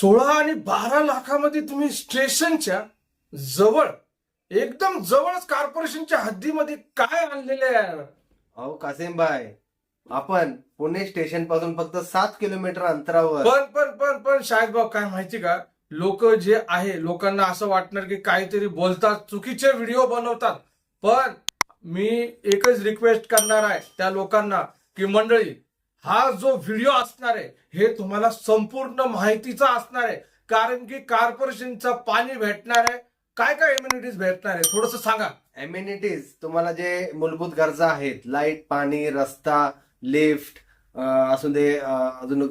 सोळा आणि बारा लाखामध्ये तुम्ही स्टेशनच्या जवळ एकदम जवळच कॉर्पोरेशनच्या हद्दीमध्ये काय आणलेले आहे? अहो कासिम भाई आपण पुणे स्टेशनपासून फक्त सात किलोमीटर अंतरावर. पण पण पण पण शाहिद भाऊ काय माहिती का? लोक जे आहे लोकांना असं वाटणार की काहीतरी बोलतात चुकीचे व्हिडिओ बनवतात. पण मी एकच रिक्वेस्ट करणार आहे त्या लोकांना की मंडळी हा जो व्हिडिओ असणार आहे हे तुम्हाला संपूर्ण माहितीचा असणार आहे. कारण की कॉर्पोरेशनचं पाणी भेटणार आहे. काय काय एम्युनिटीज भेटणार आहे? थोडस सांगा. एम्युनिटीज तुम्हाला जे मूलभूत गरजा आहेत लाइट पाणी रस्ता लिफ्ट असू दे अजून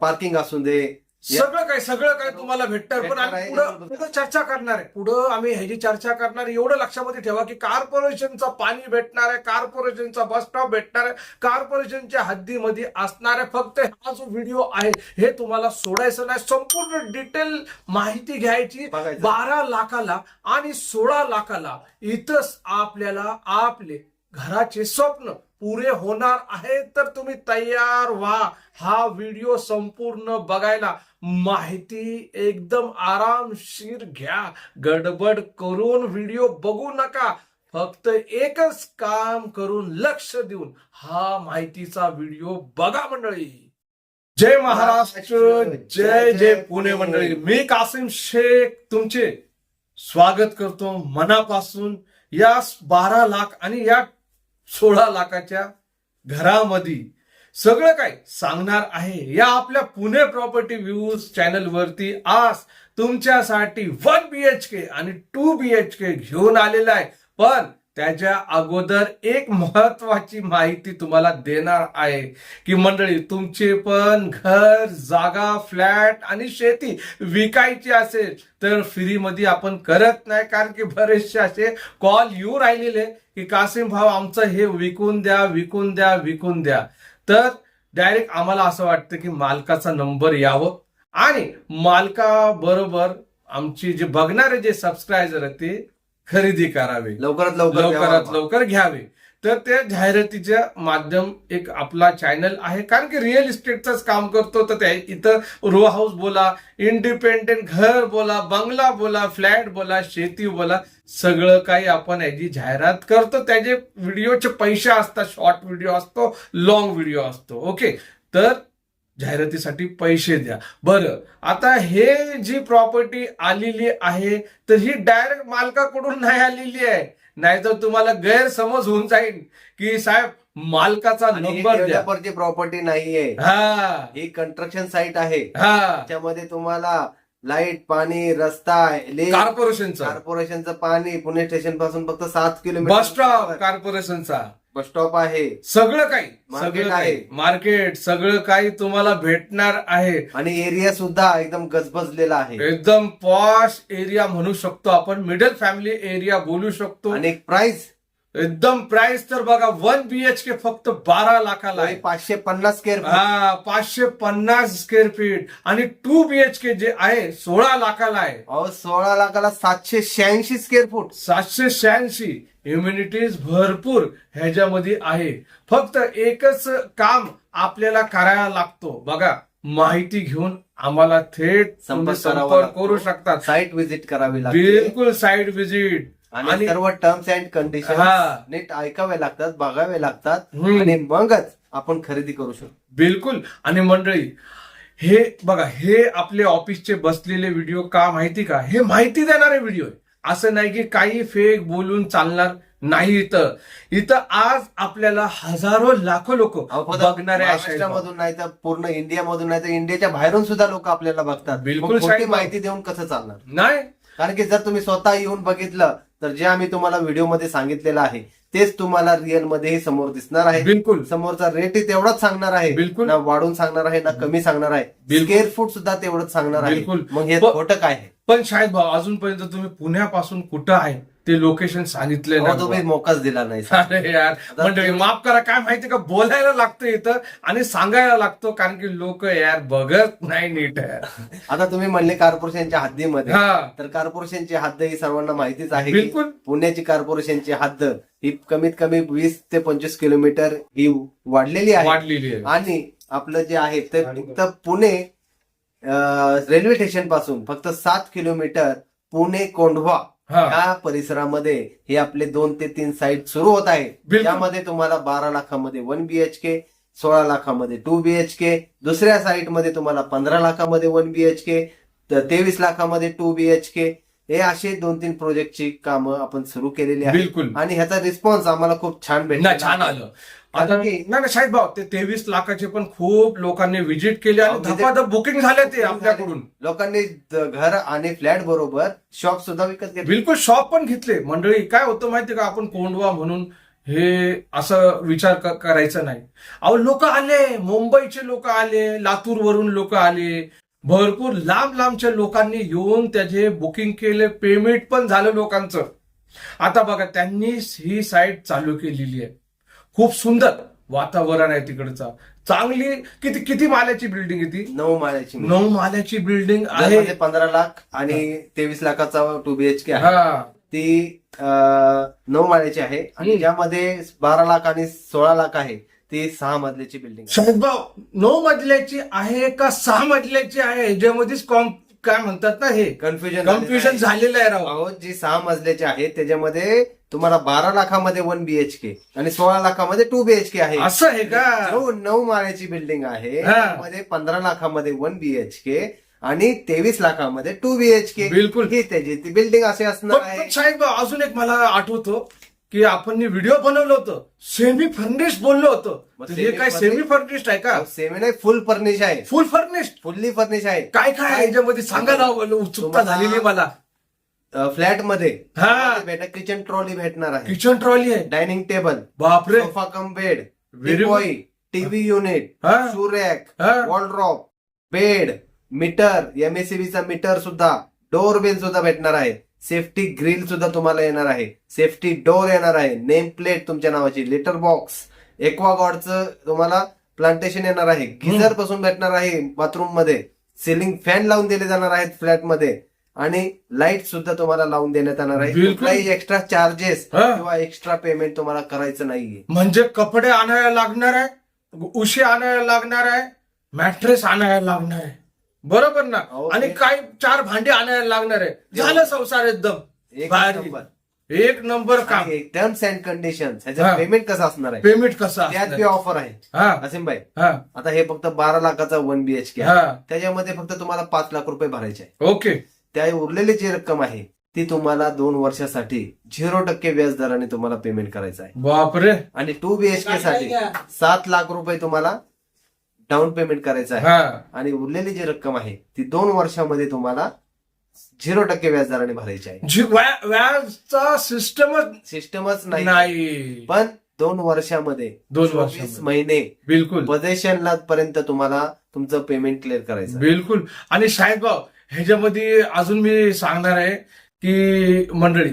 पार्किंग असू दे सगळं काय सगळं काय तुम्हाला भेटणार पण आम्ही. पुढं चर्चा करणार आहे पुढं आम्ही ह्याची चर्चा करणार. एवढं लक्षामध्ये ठेवा की कॉर्पोरेशनचं पाणी भेटणार आहे कॉर्पोरेशनचा बस स्टॉप भेटणार आहे कॉर्पोरेशनच्या हद्दीमध्ये असणार आहे फक्त हा जो व्हिडिओ आहे हे तुम्हाला सोडायचं नाही संपूर्ण डिटेल माहिती घ्यायची. बारा लाखाला आणि सोळा लाखाला इथंच आपल्याला आपले घराचे स्वप्न पुरे होणार आहे तर तुम्ही तयार व्हा. हा व्हिडिओ संपूर्ण बघायला माहिती एकदम आरामशीर घ्या. गडबड करून व्हिडिओ बघू नका. फक्त एकच काम करून लक्ष देऊन हा माहितीचा व्हिडिओ बघा मंडळी. जय महाराष्ट्र जय जय पुणे मंडळी. मी कासिम शेख तुमचे स्वागत करतो मनापासून. या बारा लाख आणि या सोळा लाखाच्या घरामध्ये सगळं काय सांगणार आहे? या आपल्या पुणे प्रॉपर्टी व्ह्यूज चॅनल वरती आज तुमच्यासाठी वन बी एच के आणि टू बी एच के घेऊन आलेला आहे. पण त्याच्या अगोदर एक महत्वाची माहिती तुम्हाला देणार आहे की मंडळी तुमचे पण घर जागा फ्लॅट आणि शेती विकायची असेल तर फ्रीमध्ये आपण करत नाही कारण की बरेचसे असे कॉल येऊ राहिलेले की कासिम भाऊ आमचं हे विकून द्या विकून द्या विकून द्या. तर डायरेक्ट आम्हाला असं वाटतं की मालकाचा नंबर यावं. आणि मालका बरोबर आमची जे बघणारे जे सबस्क्रायबर आहेत ते खरेदी करावे. लवकरात लवकर लवकरात. लवकर घ्यावे. तर त्या जाहिरातीच्या माध्यम एक आपला चॅनल आहे. कारण की रिअल इस्टेटच काम करतो तर त्या इथं रो हाऊस बोला इंडिपेंडेंट घर बोला बंगला बोला फ्लॅट बोला शेती बोला सगळं काही आपण याची जाहिरात करतो. त्याचे व्हिडिओचे पैसे असतात शॉर्ट व्हिडिओ असतो लॉंग व्हिडिओ असतो. ओके तर जाहिरातीसाठी पैसे द्या. बरं आता हे जी प्रॉपर्टी आलेली आहे तर ही डायरेक्ट मालकाकडून नाही आलेली आहे. नाहीतर तुम्हाला गैरसमज होऊन जाईल की साहेब मालकाचा नंबर द्या. प्रॉपर्टी नाहीये. हा. ही कंस्ट्रक्शन साईट आहे. हा. त्याच्यामध्ये तुम्हाला लाइट पाणी रस्ता कॉर्पोरेशनचा कॉर्पोरेशनचं पाणी पुणे स्टेशनपासून फक्त सात किलोमीटर बस स्टॉप कॉर्पोरेशनचा बस स्टॉप आहे. सगळं काही. सगळं आहे. काही मार्केट सगळं काही तुम्हाला भेटणार आहे. आणि एरिया सुद्धा एकदम गजबजलेला आहे. एकदम पॉश एरिया म्हणू शकतो आपण. मिडल फॅमिली एरिया बोलू शकतो. आणि एक प्राइस एकदम प्राइस तर बघा वन बीएचके फक्त बारा लाखाला आहे. पाचशे पन्नास स्क्वेअर हा पाचशे पन्नास स्क्वेअर फीट आणि टू बीएचके जे आहे सोळा लाखाला आहे. अहो सोळा लाखाला सातशे शहाऐंशी स्क्वेअर फूट सातशे शहाऐंशी. इम्युनिटीज भरपूर ह्याच्यामध्ये आहे. फक्त एकच काम आपल्याला करायला लागतो. बघा माहिती घेऊन आम्हाला थेट संपर्क. करू शकतात. साईट व्हिजिट करावी लागते. बिलकुल साईड व्हिजिट आणि सर्व टर्म्स अँड कंडिशन. नीट ऐकावे लागतात बघावे लागतात. आणि मगच आपण खरेदी करू शकतो. बिलकुल. आणि मंडळी हे बघा हे आपले ऑफिसचे बसलेले व्हिडिओ का माहिती का? हे माहिती देणारे व्हिडिओ आहे. असं नाही की काही फेक बोलून चालणार नाही इथं इथं आज आपल्याला हजारो लाखो लोक बघणारे. महाराष्ट्रामधून नाही तर पूर्ण इंडियामधून नाही तर इंडियाच्या बाहेरून सुद्धा लोक आपल्याला बघतात बिलकुल. माहिती देऊन कसं चालणार नाही कारण की जर तुम्ही स्वतः येऊन बघितलं तर जे आम्ही तुम्हाला व्हिडिओमध्ये सांगितलेलं आहे तेच तुम्हाला रिअल मध्येही समोर दिसणार आहे बिलकुल समोरचा रेटही तेवढाच सांगणार आहे बिलकुल. ना वाढून सांगणार आहे ना कमी सांगणार आहे. स्क्वेअर फूट सुद्धा तेवढंच सांगणार आहे बिलकुल. मग हे खोटं काय आहे पण शायद भाऊ अजूनपर्यंत तुम्ही पुण्यापासून कुठं आहे ते लोकेशन सांगितले अहो, तुम्ही मोकाच दिला नाही अरे यार मंडळी माफ करा काय माहिती का बोलायला लागतं इथं आणि सांगायला लागतो कारण की लोक यार बघत नाही नीट आता तुम्ही म्हणले कॉर्पोरेशनच्या हद्दीमध्ये. तर कॉर्पोरेशनची हद्द ही सर्वांना माहितीच आहे बिलकुल. पुण्याची कॉर्पोरेशनची हद्द ही कमीत कमी वीस ते पंचवीस किलोमीटर ही वाढलेली आहे. वाढलेली आहे. आणि आपलं जे आहे ते फक्त पुणे रेल्वे स्टेशनपासून फक्त सात किलोमीटर पुणे कोंढवा या परिसरामध्ये हे आपले दोन ते तीन साईट सुरू होत आहे. त्यामध्ये तुम्हाला बारा लाखामध्ये वन बीएचके सोळा लाखामध्ये टू बीएचके दुसऱ्या साईटमध्ये तुम्हाला पंधरा लाखामध्ये वन बीएचके तेवीस लाखामध्ये टू बीएचके हे असे दोन तीन प्रोजेक्टची कामं आपण सुरू केलेली आहेत. बिलकुल. आणि ह्याचा रिस्पॉन्स आम्हाला खूप छान भेटला. नाही छान आलं. आता कारण नाही की- नाही शाहिद भाऊ ते तेवीस लाखाचे पण खूप लोकांनी व्हिजिट केले आणि visit- धपाधप बुकिंग झाले ते आपल्याकडून. लोकांनी द- घर आणि फ्लॅट बरोबर शॉप सुद्धा विकत घेतले. बिलकुल शॉप पण घेतले. मंडळी काय होतं माहितीये का? आपण कोंडवा म्हणून हे असं विचार क- करायचा नाही. अहो लोक आले. मुंबईचे लोक आले. लातूर वरून लोक आले. भरपूर लांब लांबच्या लोकांनी येऊन त्याचे बुकिंग केले पेमेंट पण झालं लोकांचं. आता बघा त्यांनी ही साईट चालू केलेली आहे. खूप सुंदर वातावरण आहे तिकडचं. चांगली किती किती माल्याची बिल्डिंग आहे ती? नऊ माळ्याची नऊ माल्याची बिल्डिंग आहे. पंधरा लाख आणि तेवीस लाखाचा टू बीएचके आहे. हा. ती नऊ माळ्याची आहे. आणि. ज्यामध्ये बारा लाख आणि सोळा लाख आहे ती सहा मजल्याची बिल्डिंग आहे. शरद भाऊ नऊ मजल्याची आहे का सहा मजल्याची आहे? याच्यामध्येच कॉम काय म्हणतात ना हे? कन्फ्युजन कन्फ्युजन झालेलं आहे राव. अहो जी सहा मजल्याची आहे त्याच्यामध्ये तुम्हाला बारा लाखामध्ये वन बीएचके आणि सोळा लाखामध्ये टू बीएचके आहे. असं आहे का? जो नऊ माळ्याची बिल्डिंग आहे. हा. त्यामध्ये पंधरा लाखामध्ये वन बीएचके आणि तेवीस लाखामध्ये टू बीएचके बिलकुल. ही त्याची ती बिल्डिंग असे असणार पण- आहे. साहेब अजून एक मला आठवतो. की आपण व्हिडिओ बनवलं होतं. सेमी फर्निश बोललो होतं. हे काय सेमी फर्निश्ड आहे का? सेमी नाही फुल फर्निश आहे. फुल फर्निश्ड फुल्ली फर्निश आहे. काय काय आहे याच्यामध्ये? सांगा ना उत्सुकता तुम्हाला- झालेली आहे मला. फ्लॅटमध्ये. हा. भेट किचन ट्रॉली भेटणार आहे. किचन ट्रॉली आहे. डायनिंग टेबल बापरे. Sofa cum bed teapoy TV unit हा. शू रॅक हा. वॉलड्रॉप बेड मीटर एमएससीबी चा मीटर सुद्धा. डोर बेल सुद्धा भेटणार आहे. सेफ्टी ग्रिल सुद्धा तुम्हाला येणार आहे. सेफ्टी डोर येणार आहे. नेम प्लेट तुमच्या नावाची. लिटर बॉक्स एक्वागॉडचं तुम्हाला प्लांटेशन येणार आहे. गिझरपासून भेटणार आहे बाथरूममध्ये. सिलिंग फॅन लावून दिले जाणार आहेत फ्लॅटमध्ये. आणि लाइट सुद्धा तुम्हाला लावून देण्यात येणार आहे. कुठलाही एक्स्ट्रा चार्जेस. किंवा एक्स्ट्रा पेमेंट तुम्हाला करायचं नाहीये. म्हणजे कपडे आणायला लागणार आहे उशी आणायला लागणार आहे मॅट्रेस आणायला लागणार आहे. बरोबर ना? अहो, आणि काय चार भांडे आणायला लागणार आहे? झालं संसार एकदम. एक भारी. नंबर. एक नंबर काम. टर्म्स अँड कंडिशन हा. ह्याचं पेमेंट कसं असणार आहे? पेमेंट कसं त्यात बी? ऑफर आहे. हा. असीम भाई हा. आता हे फक्त बारा लाखाचा वन बीएचके आहे. हा. त्याच्यामध्ये फक्त तुम्हाला पाच लाख रुपये भरायचे आहे. ओके. त्या उरलेली जी रक्कम आहे ती तुम्हाला दोन वर्षासाठी झिरो टक्के व्याज दराने तुम्हाला पेमेंट करायचं आहे. बापरे. आणि टू बीएचके साठी सात लाख रुपये तुम्हाला डाऊन पेमेंट करायचं आहे. हा. आणि उरलेली जी रक्कम आहे ती दोन वर्षामध्ये तुम्हाला झिरो टक्के व्याज दराने भरायची आहे. जी व्या- व्याजचा सिस्टमच सिस्टमच नाही. नाही. पण दोन वर्षामध्ये दोन चोवीस वर्षामध्ये. महिने बिलकुल. पोझिशनला पर्यंत तुम्हाला तुमचं पेमेंट क्लिअर करायचं आहे. बिलकुल. आणि भाऊ ह्याच्यामध्ये अजून मी सांगणार आहे की मंडळी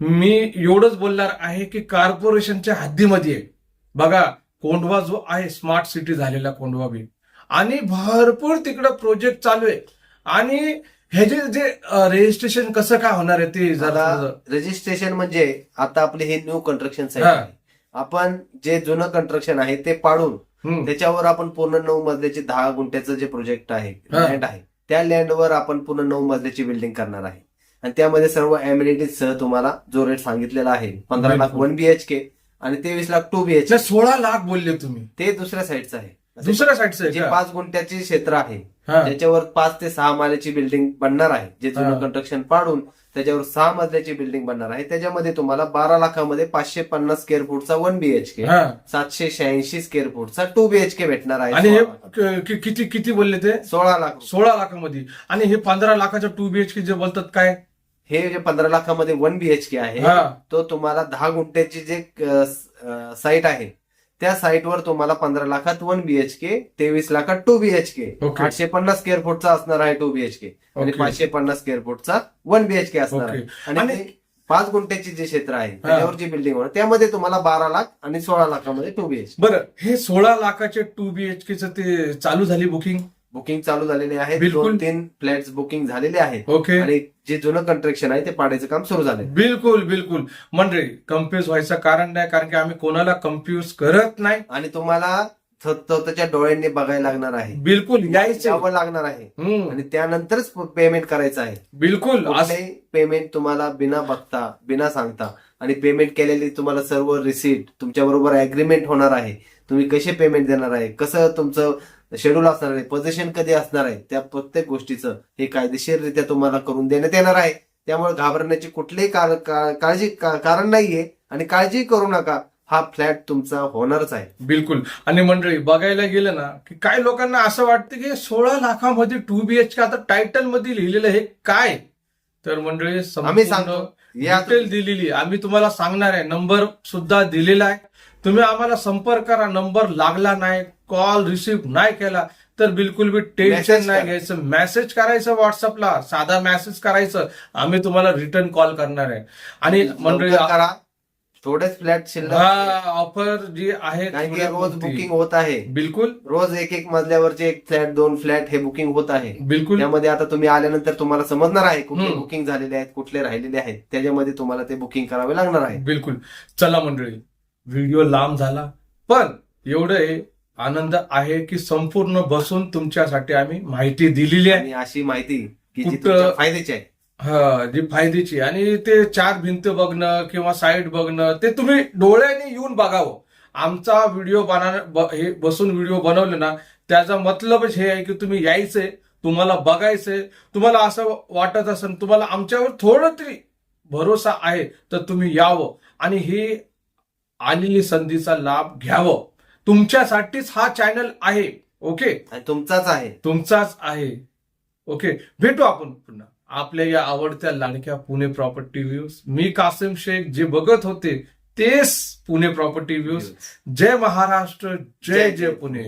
मी एवढंच बोलणार आहे की कॉर्पोरेशनच्या हद्दीमध्ये आहे. बघा कोंढवा जो आहे स्मार्ट सिटी झालेला कोंढवा बी आणि भरपूर तिकडं प्रोजेक्ट चालू आहे आणि ह्याचे जे रजिस्ट्रेशन कसं काय होणार आहे ते जरा रजिस्ट्रेशन म्हणजे आता आपले हे न्यू कन्स्ट्रक्शन साईट हा. आपण जे जुनं कन्स्ट्रक्शन आहे ते पाडून. त्याच्यावर आपण पूर्ण नऊ मजल्याचे दहा गुंठ्याचं जे प्रोजेक्ट आहे हा. लँड आहे त्या लँडवर आपण पूर्ण नऊ मजल्याची बिल्डिंग करणार आहे आणि त्यामध्ये सर्व अम्युनिटीज सह तुम्हाला जो रेट सांगितलेला आहे पंधरा लाख. वन बीएचके आणि तेवीस लाख टू बीएचके ते सोळा लाख बोलले तुम्ही ते दुसऱ्या साईडचं आहे दुसऱ्या साईडचं जे? पाच गुंठ्याचे क्षेत्र आहे. त्याच्यावर पाच ते सहा माल्याची बिल्डिंग बनणार आहे जे जुनं. कन्स्ट्रक्शन पाडून त्याच्यावर सहा मजल्याची बिल्डिंग बनणार आहे त्याच्यामध्ये तुम्हाला बारा लाखामध्ये पाचशे पन्नास स्क्वेअर फूटचा वन बीएचके. सातशे शहाऐंशी स्क्वेअर फूटचा टू बीएचके भेटणार आहे आणि किती किती बोलले ते. सोळा लाख. सोळा लाखामध्ये आणि हे पंधरा लाखाच्या टू बीएचके जे बोलतात काय हे जे पंधरा लाखामध्ये वन बीएचके आहे हा. तो तुम्हाला दहा गुंठ्याची जे साईट आहे त्या साईटवर तुम्हाला पंधरा लाखात वन बीएचके तेवीस लाखात टू बीएचके ओके. आठशे पन्नास स्क्वेअर फूटचा असणार आहे टू बीएचके आणि ओके. पाचशे पन्नास स्क्वेअर फूटचा वन बीएचके असणार ओके. आहे आणि आणि- ते पाच गुंठ्याची जे क्षेत्र आहे त्याच्यावर जी बिल्डिंग होणार त्यामध्ये तुम्हाला बारा लाख आणि सोळा लाखामध्ये टू बीएचके बरं हे सोळा लाखाचे टू बीएचकेच ते चालू झाली बुकिंग बुकिंग चालू झालेले आहे. बिलकुल. दोन तीन फ्लॅट्स बुकिंग झालेले आहेत. ओके. आणि जे जुनं कन्स्ट्रक्शन आहे ते पाडायचं काम सुरू झालंय. बिलकुल बिलकुल. मंडळी कम्प्युज व्हायचं कारण नाही कारण की आम्ही कोणाला कम्प्युज करत नाही. आणि तुम्हाला स्वतःच्या डोळ्यांनी बघायला लागणार आहे. बिलकुल यायचं. यावं लागणार आहे. आणि त्यानंतरच पेमेंट करायचं आहे. बिलकुल पेमेंट तुम्हाला बिना बघता बिना सांगता आणि पेमेंट केलेली तुम्हाला सर्व रिसीट तुमच्या बरोबर अग्रीमेंट होणार आहे. तुम्ही कसे पेमेंट देणार आहे? कसं तुमचं शेड्यूल असणार आहे पोझिशन कधी असणार आहे त्या प्रत्येक गोष्टीचं हे कायदेशीररित्या तुम्हाला करून देण्यात येणार आहे. त्यामुळे घाबरण्याची कुठलीही का- काळजी का- कारण नाहीये आणि काळजी करू नका हा फ्लॅट तुमचा होणारच आहे. बिलकुल. आणि मंडळी बघायला गेलं ना की काही लोकांना असं वाटतं की सोळा लाखामध्ये टू बीएचके आता टायटलमध्ये लिहिलेलं हे काय? तर मंडळी आम्ही सांगतो डिटेल दिलेली आहे. आम्ही तुम्हाला सांगणार आहे नंबर सुद्धा दिलेला आहे. तुम्ही आम्हाला संपर्क करा नंबर लागला नाही कॉल रिसिव्ह नाही केला तर बिलकुल बी टेन्शन नाही. घ्यायचं. मेसेज करायचं व्हॉट्सअपला साधा मेसेज करायचं. आम्ही तुम्हाला रिटर्न कॉल करणार आहे. आणि मंडळी करा. थोडेच फ्लॅट शिल्लक. ऑफर जी आहे रोज. बुकिंग होत आहे. बिलकुल. रोज एक एक मजल्यावरचे एक फ्लॅट दोन फ्लॅट हे बुकिंग होत आहे. बिलकुल. त्यामध्ये आता तुम्ही आल्यानंतर तुम्हाला समजणार आहे कुठले. बुकिंग झालेले आहेत कुठले राहिलेले आहेत. त्याच्यामध्ये तुम्हाला ते बुकिंग करावे लागणार आहे. बिलकुल. चला मंडळी व्हिडिओ लांब झाला. पण एवढं आनंद आहे की संपूर्ण बसून तुमच्यासाठी आम्ही माहिती दिलेली आहे. आणि अशी माहिती की जी कुठं- तुमच्या फायद्याची आहे. हा जी फायद्याची आणि ते चार भिंत बघणं किंवा साईड बघणं ते तुम्ही डोळ्याने येऊन बघावं. आमचा व्हिडिओ बना हे बसून व्हिडिओ बनवले ना त्याचा मतलबच हे आहे की तुम्ही यायचंय तुम्हाला बघायचंय तुम्हाला असं वाटत असेल तुम्हाला आमच्यावर थोडं तरी भरोसा आहे तर तुम्ही यावं. आणि ही आलेली संधीचा लाभ घ्यावं. तुमच्यासाठीच हा चॅनल आहे. ओके तुमचाच आहे. तुमचाच आहे. ओके भेटू आपण पुन्हा. आपल्या या आवडत्या लाडक्या पुणे प्रॉपर्टी व्ह्यूज मी कासिम शेख जे बघत होते तेच पुणे प्रॉपर्टी व्ह्यूज जय महाराष्ट्र जय जय पुणे.